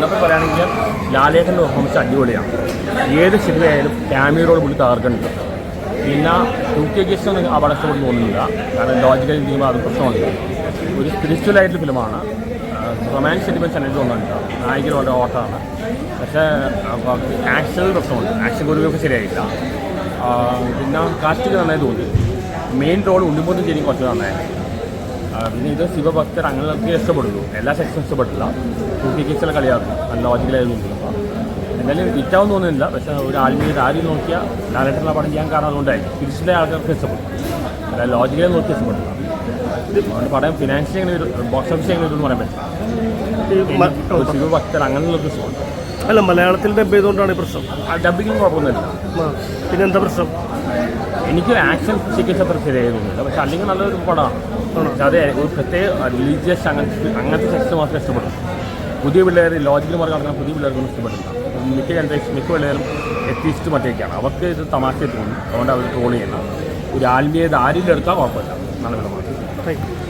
എന്നൊക്കെ പറയുകയാണെങ്കിൽ ലാലേഖന്റെ പെർഫോമൻസ് അടിപൊളിയാണ്. ഏത് സിനിമയായാലും ക്യാമിയറോട് പുള്ളി തകർക്കുന്നുണ്ട്. പിന്നെ ടു കെ ആ ഒന്നും അവിടെ തോന്നുന്നില്ല. കാരണം ലോജിക്കൽ ചെയ്യുമ്പോൾ അത് പ്രശ്നമുണ്ട്. ഒരു സ്പിരിച്വൽ ആയിട്ടുള്ള ഫിലിമാണ് റൊമാൻസ് സിനിമ എനിക്ക് തോന്നുന്നുണ്ട് നായികൻ വളരെ ഓട്ടമാണ് പക്ഷേ ആക്ഷൻ പ്രശ്നമുണ്ട്. ആക്ഷൻ കൊറിയോഗ്രഫി ശരിയായില്ല പിന്നെ കാസ്റ്റിക്ക് നന്നായി തോന്നി. മെയിൻ റോൾ ഉണ്ണിമൂന്നും ശരി കുറച്ച് നന്നായി. ആ, പിന്നെ ഇത് ശിവഭക്തർ അങ്ങനെയൊക്കെ ഇഷ്ടപ്പെടുള്ളൂ എല്ലാ സെക്ഷനും ഇഷ്ടപ്പെട്ടില്ല. ടു കെ കിക്സിലെ കളിയാക്കും. നല്ല ലോജിക്കലായിരുന്നു എന്തായാലും വിറ്റാവും തോന്നുന്നില്ല. പക്ഷെ ഒരു ആത്മീയത ആരും നോക്കിയാൽ ഡയറക്ടറിനെ പടം ചെയ്യാൻ കാരണം അതുകൊണ്ടായിരിക്കും. തിരിച്ചിലെ ആൾക്കാർക്ക് ഇഷ്ടപ്പെടും. അല്ല ലോജിക്കലായി നോക്കി ഇഷ്ടപ്പെട്ടില്ല അതുകൊണ്ട് പടം ഫിനാൻഷ്യൽ എങ്ങനെ വരും? ബോക്സ് ഓഫീസ് എങ്ങനെ വരും എന്ന് പറയാൻ പറ്റില്ല. ശിവഭക്തർ അങ്ങനെയുള്ളൊക്കെ ഇഷ്ടമുണ്ട്. അല്ല മലയാളത്തിൽ ഡബ് ചെയ്തുകൊണ്ടാണ് ഈ പ്രശ്നം. ആ ഡബിങ്ങും കുഴപ്പമൊന്നുമില്ല. പിന്നെ എന്താ പ്രശ്നം? എനിക്ക് ആക്ഷൻ ചികിത്സ അത്ര ശരിയായി തോന്നുന്നില്ല പക്ഷെ അല്ലെങ്കിൽ നല്ലൊരു പടമാണ് അതെ ഒരു പ്രത്യേക റിലീജിയസ് അങ്ങനത്തെ അങ്ങനത്തെ സെക്സ് മാത്രമേ ഇഷ്ടപ്പെടും. പുതിയ പിള്ളേർ ലോജിക്കൽ മാർഗം നടക്കുന്ന പുതിയ പിള്ളേർക്കൊന്നും ഇഷ്ടപ്പെട്ടില്ല മിക്ക ജനറേഷൻ മിക്ക പിള്ളേരും എത്തിസ്റ്റ് മറ്റേക്കാണ്. അവർക്ക് ഇത് തമാശ തോന്നും. അതുകൊണ്ട് അവർ ട്രോൾ ചെയ്യുന്ന. ഒരു ആത്മീയത ആരിലെടുത്താൽ കുഴപ്പമില്ല. നല്ല വിധമാണ്